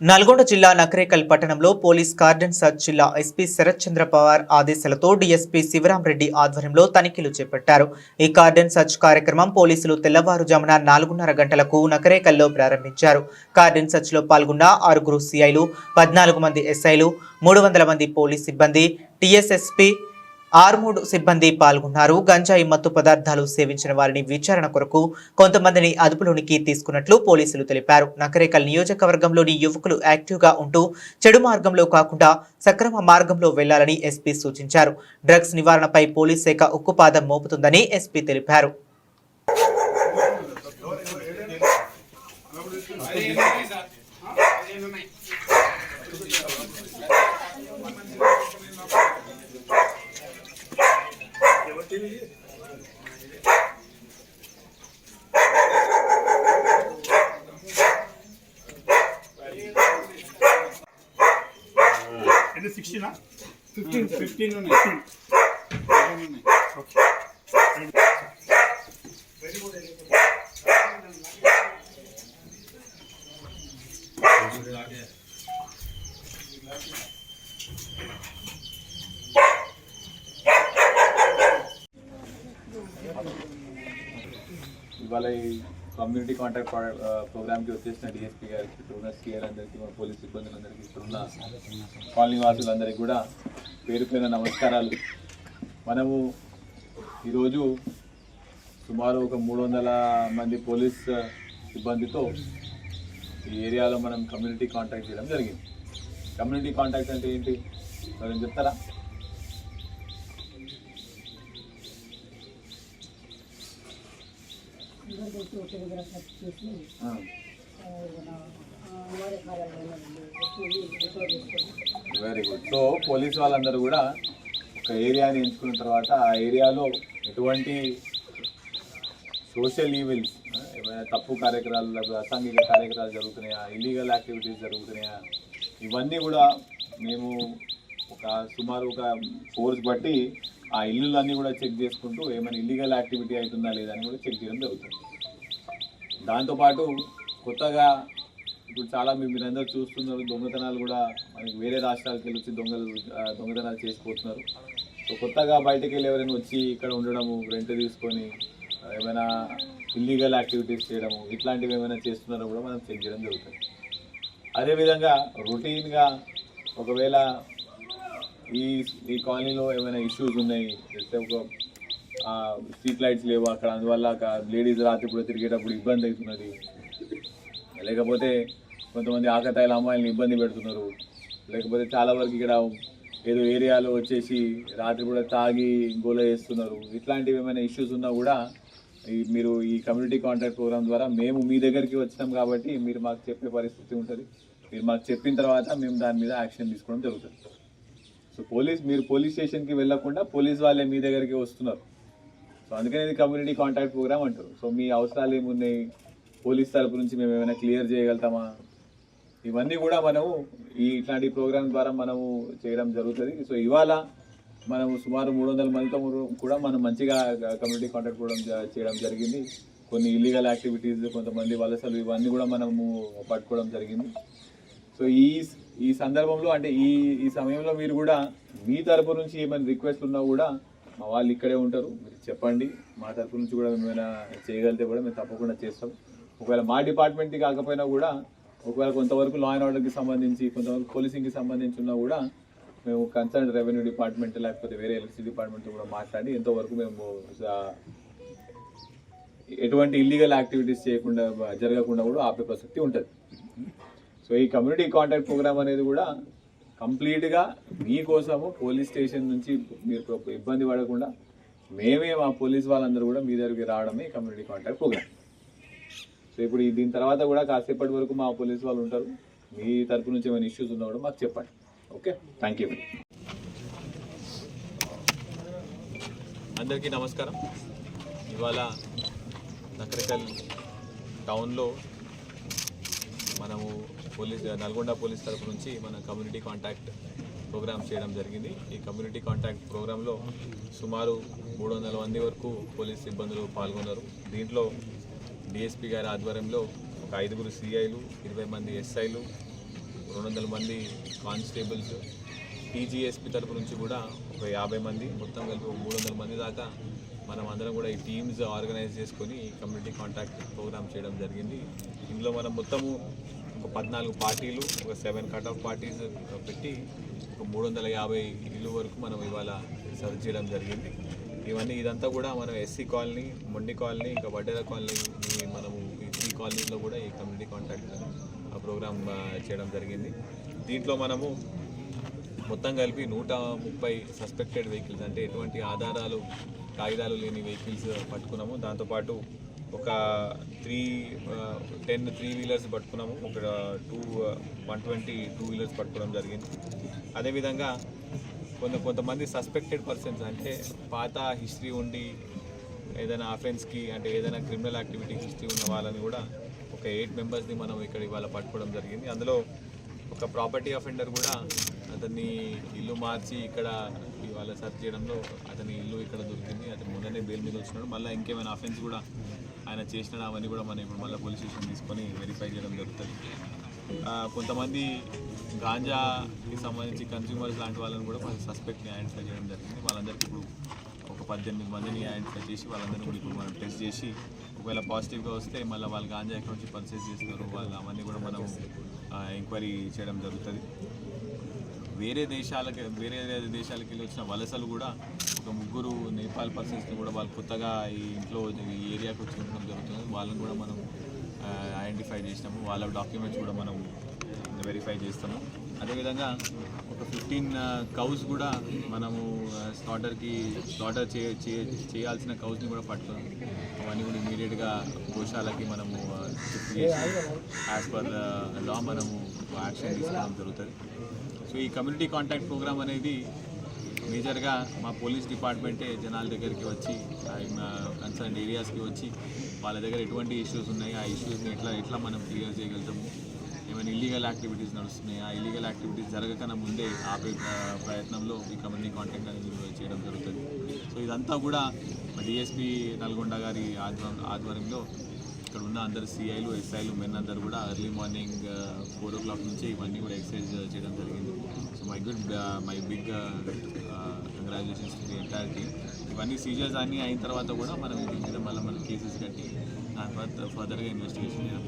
నల్గొండ జిల్లా నకరేకల్ పట్టణంలో police cordon search జిల్లా ఎస్పీ శరత్ చంద్ర పవార్ ఆదేశాలతో డీఎస్పీ శివరాం రెడ్డి ఆధ్వర్యంలో తనిఖీలు చేపట్టారు. ఈ కార్డన్ సర్చ్ కార్యక్రమం పోలీసులు తెల్లవారుజామున నాలుగున్నర గంటలకు నకరేకల్లో ప్రారంభించారు. కార్డన్ సర్చ్లో పాల్గొన్న ఆరుగురు సిఐలు పద్నాలుగు మంది ఎస్ఐలు మూడు వందల మంది పోలీస్ సిబ్బంది టీఎస్ఎస్పీ ఆర్మూడ్ సిబ్బంది పాల్గొన్నారు. గంజాయి మత్తు పదార్థాలు సేవించిన వారిని విచారణ కొరకు కొంతమందిని అదుపులోనికి తీసుకున్నట్లు పోలీసులు తెలిపారు. నకరేకల్ నియోజకవర్గంలోని యువకులు యాక్టివ్గా ఉంటూ చెడు మార్గంలో కాకుండా సక్రమ మార్గంలో వెళ్ళాలని ఎస్పీ సూచించారు. డ్రగ్స్ నివారణపై పోలీస్ శాఖ ఉక్కుపాదం మోపుతుందని ఎస్పీ తెలిపారు. ఇది సిక్స్టీనా ఫిఫ్టీన్ ఫిఫ్టీన్ ఉన్నాయి ఇవాళ ఈ కమ్యూనిటీ కాంటాక్ట్ ప్రోగ్రామ్కి వచ్చేసిన డిఎస్పీ గారికి ఇక్కడ ఉన్న సిఆర్ అందరికీ మన పోలీస్ సిబ్బందులందరికీ ఇక్కడ ఉన్న కాలనీ వాసులందరికీ కూడా పేరు నమస్కారాలు. మనము ఈరోజు సుమారు ఒక మూడు వందల మంది పోలీస్ సిబ్బందితో ఈ ఏరియాలో మనం కమ్యూనిటీ కాంటాక్ట్ చేయడం జరిగింది. కమ్యూనిటీ కాంటాక్ట్ అంటే ఏంటి? చెప్తారా? మరి వెరీ గుడ్ సో పోలీస్ వాళ్ళందరూ కూడా ఒక ఏరియాని ఎంచుకున్న తర్వాత ఆ ఏరియాలో ఎటువంటి సోషల్ ఈవెంట్స్ ఏమైనా తప్పు కార్యక్రమాలు లేకపోతే అసాంఘిక కార్యక్రమాలు జరుగుతున్నాయా ఇల్లీగల్ యాక్టివిటీస్ జరుగుతున్నాయా ఇవన్నీ కూడా మేము ఒక సుమారు ఒక ఫోర్స్ బట్టి ఆ ఇల్లులన్నీ కూడా చెక్ చేసుకుంటూ ఏమైనా ఇల్లీగల్ యాక్టివిటీ అవుతుందా లేదా అని కూడా చెక్ చేయడం జరుగుతుంది. దాంతోపాటు కొత్తగా ఇప్పుడు చాలా మీరు మీరందరూ చూస్తున్నారు దొంగతనాలు కూడా మనకి వేరే రాష్ట్రాలకు వెళ్ళి వచ్చి దొంగలు దొంగతనాలు చేసిపోతున్నారు. సో కొత్తగా బయటకు వెళ్ళి ఎవరైనా వచ్చి ఇక్కడ ఉండడము రెంట్ తీసుకొని ఏమైనా ఇల్లీగల్ యాక్టివిటీస్ చేయడము ఇట్లాంటివి ఏమైనా చేస్తున్నారో కూడా మనం చెక్ చేయడం జరుగుతుంది. అదేవిధంగా రొటీన్గా ఒకవేళ ఈ ఈ కాలనీలో ఏమైనా ఇష్యూస్ ఉన్నాయి లేకపోతే ఒక స్ట్రీట్ లైట్స్ లేవు అక్కడ. అందువల్ల లేడీస్ రాత్రి తిరిగేటప్పుడు ఇబ్బంది అవుతున్నది. లేకపోతే కొంతమంది ఆకతాయిల అమ్మాయిలను ఇబ్బంది పెడుతున్నారు. లేకపోతే చాలా వరకు ఇక్కడ ఏదో ఏరియాలో వచ్చేసి రాత్రి కూడా తాగి గోల చేస్తున్నారు. ఇట్లాంటివి ఏమైనా ఇష్యూస్ ఉన్నా కూడా మీరు ఈ కమ్యూనిటీ కాంటాక్ట్ ప్రోగ్రామ్ ద్వారా మేము మీ దగ్గరికి వచ్చినాం కాబట్టి మీరు మాకు చెప్పే పరిస్థితి ఉంటుంది. మీరు మాకు చెప్పిన తర్వాత మేము దాని మీద యాక్షన్ తీసుకోవడం జరుగుతుంది. సో పోలీస్ మీరు పోలీస్ స్టేషన్కి వెళ్ళకుండా పోలీస్ వాళ్ళే మీ దగ్గరికి వస్తున్నారు. సో అందుకని ఇది కమ్యూనిటీ కాంటాక్ట్ ప్రోగ్రామ్ అంటారు. సో మీ అవసరాలు ఏమున్నాయి? పోలీస్ తరపు నుంచి మేము ఏమైనా క్లియర్ చేయగలుగుతామా? ఇవన్నీ కూడా మనము ఈ ఇట్లాంటి ప్రోగ్రామ్ ద్వారా మనము చేయడం జరుగుతుంది. సో ఇవాళ మనము సుమారు మూడు వందల మందితో కూడా మనం మంచిగా కమ్యూనిటీ కాంటాక్ట్ కూడా చేయడం జరిగింది. కొన్ని ఇల్లీగల్ యాక్టివిటీస్ కొంతమంది వలసలు ఇవన్నీ కూడా మనము పట్టుకోవడం జరిగింది. సో ఈ ఈ సందర్భంలో అంటే ఈ ఈ సమయంలో మీరు కూడా మీ తరపు నుంచి ఏమైనా రిక్వెస్ట్ ఉన్నా కూడా మా వాళ్ళు ఇక్కడే ఉంటారు. మీరు చెప్పండి. మా తరపు నుంచి కూడా మేము ఏమైనా చేయగలిగితే కూడా మేము తప్పకుండా చేస్తాం. ఒకవేళ మా డిపార్ట్మెంట్ కాకపోయినా కూడా ఒకవేళ కొంతవరకు లా అండ్ ఆర్డర్కి సంబంధించి కొంతవరకు పోలీసింగ్కి సంబంధించి ఉన్నా కూడా మేము కన్సర్న్ రెవెన్యూ డిపార్ట్మెంట్ లేకపోతే వేరే ఎలక్ట్రిసిటీ డిపార్ట్మెంట్తో కూడా మాట్లాడి ఎంతవరకు మేము ఎటువంటి ఇల్లీగల్ యాక్టివిటీస్ చేయకుండా జరగకుండా కూడా ఆపే ప్రసక్తి ఉంటుంది. సో ఈ కమ్యూనిటీ కాంటాక్ట్ ప్రోగ్రామ్ అనేది కూడా కంప్లీట్గా మీకోసము పోలీస్ స్టేషన్ నుంచి మీరు ఇబ్బంది పడకుండా మేమే మా పోలీస్ వాళ్ళందరూ కూడా మీ దగ్గరికి రావడమే కమ్యూనిటీ కాంటాక్ట్ ప్రోగ్రామ్ సో ఇప్పుడు దీని తర్వాత కూడా కాసేపటి వరకు మా పోలీస్ వాళ్ళు ఉంటారు. మీ తరపు నుంచి ఏమైనా ఇష్యూస్ ఉన్నా కూడా మాకు చెప్పండి. ఓకే? థ్యాంక్ యూ అందరికీ నమస్కారం. ఇవాళ నకరకల్ టౌన్లో మనము పోలీస్ నల్గొండ పోలీస్ తరపు నుంచి మన కమ్యూనిటీ కాంటాక్ట్ ప్రోగ్రామ్ చేయడం జరిగింది. ఈ కమ్యూనిటీ కాంటాక్ట్ ప్రోగ్రాంలో సుమారు మూడు వందల మంది వరకు పోలీస్ సిబ్బందులు పాల్గొన్నారు. దీంట్లో డిఎస్పీ గారి ఆధ్వర్యంలో ఒక ఐదుగురు సిఐలు ఇరవై మంది ఎస్ఐలు రెండు వందల మంది కానిస్టేబుల్స్ టీజీఎస్పీ తరపు నుంచి కూడా ఒక యాభై మంది మొత్తం కలిపి మూడు వందల మంది దాకా మనం అందరం కూడా ఈ టీమ్స్ ఆర్గనైజ్ చేసుకొని కమ్యూనిటీ కాంటాక్ట్ ప్రోగ్రామ్ చేయడం జరిగింది. ఇందులో మనం మొత్తము ఒక పద్నాలుగు పార్టీలు ఒక సెవెన్ కట్ ఆఫ్ పార్టీస్ పెట్టి ఒక మూడు వందల యాభై ఇల్లు వరకు మనం ఇవాళ సర్చ్ చేయడం జరిగింది. ఇవన్నీ ఇదంతా కూడా మనం ఎస్సీ కాలనీ మొండి కాలనీ ఇంకా వడ్డేర కాలనీ మనము ఈ త్రీ కాలనీలో కూడా ఈ కమ్యూనిటీ కాంటాక్ట్ ప్రోగ్రామ్ చేయడం జరిగింది. దీంట్లో మనము మొత్తం కలిపి నూట ముప్పై సస్పెక్టెడ్ వెహికల్స్ అంటే ఎటువంటి ఆధారాలు కాగితాలు లేని వెహికల్స్ పట్టుకున్నాము. దాంతోపాటు ఒక త్రీ టెన్ త్రీ వీలర్స్ పట్టుకున్నాము. ఒక two one twenty two wheelers పట్టుకోవడం జరిగింది. అదేవిధంగా కొంత కొంతమంది సస్పెక్టెడ్ పర్సన్స్ అంటే పాత హిస్టరీ ఉండి ఏదైనా అఫెన్స్కి అంటే ఏదైనా క్రిమినల్ యాక్టివిటీ హిస్టరీ ఉన్న వాళ్ళని కూడా ఒక ఎయిట్ మెంబర్స్ని మనం ఇక్కడ ఇవాళ పట్టుకోవడం జరిగింది. అందులో ఒక ప్రాపర్టీ అఫెండర్ కూడా అతన్ని ఇల్లు మార్చి ఇక్కడ ఇవాళ సర్చ్ చేయడంలో అతని ఇల్లు ఇక్కడ దొరికింది. అతను ముందనే బెయిల్ మీద వచ్చినాడు. మళ్ళీ ఇంకేమైనా అఫెన్స్ కూడా ఆయన చేసిన అవన్నీ కూడా మనం ఇప్పుడు మళ్ళీ పోలీస్ స్టేషన్ తీసుకొని వెరిఫై చేయడం జరుగుతుంది. కొంతమంది గాంజాకి సంబంధించి కన్స్యూమర్స్ లాంటి వాళ్ళని కూడా మనం సస్పెక్ట్ని ఐడెంటిఫై చేయడం జరిగింది. వాళ్ళందరికీ ఇప్పుడు ఒక పద్దెనిమిది మందిని ఐడెంటిఫై చేసి వాళ్ళందరినీ కూడా ఇప్పుడు మనం టెస్ట్ చేసి ఒకవేళ పాజిటివ్గా వస్తే మళ్ళీ వాళ్ళు గాంజా ఎక్కడి నుంచి పర్చేస్ చేస్తారు వాళ్ళు అవన్నీ కూడా మనం ఎంక్వైరీ చేయడం జరుగుతుంది. వేరే దేశాలకి వేరే దేశాలకి వెళ్ళి వచ్చిన వలసలు కూడా ఒక ముగ్గురు నేపాల్ పర్సన్స్ని కూడా వాళ్ళు కొత్తగా ఈ ఇంట్లో ఈ ఏరియాకి వచ్చి ఉండడం జరుగుతుంది. వాళ్ళని కూడా మనం ఐడెంటిఫై చేసినాము. వాళ్ళ డాక్యుమెంట్స్ కూడా మనం వెరిఫై చేస్తాము. అదేవిధంగా ఒక ఫిఫ్టీన్ కౌస్ కూడా మనము స్లాటర్కి స్లాటర్ చే చే- చేయాల్సిన కౌస్ని కూడా పట్టుకున్నాం. అవన్నీ కూడా ఇమీడియట్గా గోశాలకి మనము షిఫ్ట్ చేసి యాజ్ పర్ లా మనము యాక్షన్ తీసుకోవడం జరుగుతుంది. సో ఈ కమ్యూనిటీ కాంటాక్ట్ ప్రోగ్రామ్ అనేది మేజర్గా మా పోలీస్ డిపార్ట్మెంటే జనాల దగ్గరికి వచ్చి కన్సర్న్ ఏరియాస్కి వచ్చి వాళ్ళ దగ్గర ఎటువంటి ఇష్యూస్ ఉన్నాయి ఆ ఇష్యూస్ని ఎట్లా ఎట్లా మనం క్లియర్ చేయగలుగుతాము? ఏమైనా ఇల్లీగల్ యాక్టివిటీస్ నడుస్తున్నాయి? ఆ ఇల్లీగల్ యాక్టివిటీస్ జరగకన్నా ముందే ఆపే ప్రయత్నంలో ఈ కమ్యూనిటీ కాంటాక్ట్ అనేది చేయడం జరుగుతుంది. సో ఇదంతా కూడా డిఎస్పీ నల్గొండ గారి ఆధ్వర్యంలో ఇక్కడ ఉన్న అందరు సిఐలు ఎస్ఐలు మెన్ అందరు కూడా early morning four o'clock నుంచి ఇవన్నీ కూడా ఎక్సర్సైజ్ చేయడం జరిగింది. So my good my big congratulations to entire team ఇవన్నీ సీజర్స్ అన్నీ అయిన తర్వాత కూడా మనం దీని మీద మళ్ళీ మనం కేసెస్ కట్టి దాని తర్వాత ఫర్దర్గా ఇన్వెస్టిగేషన్ చేయడం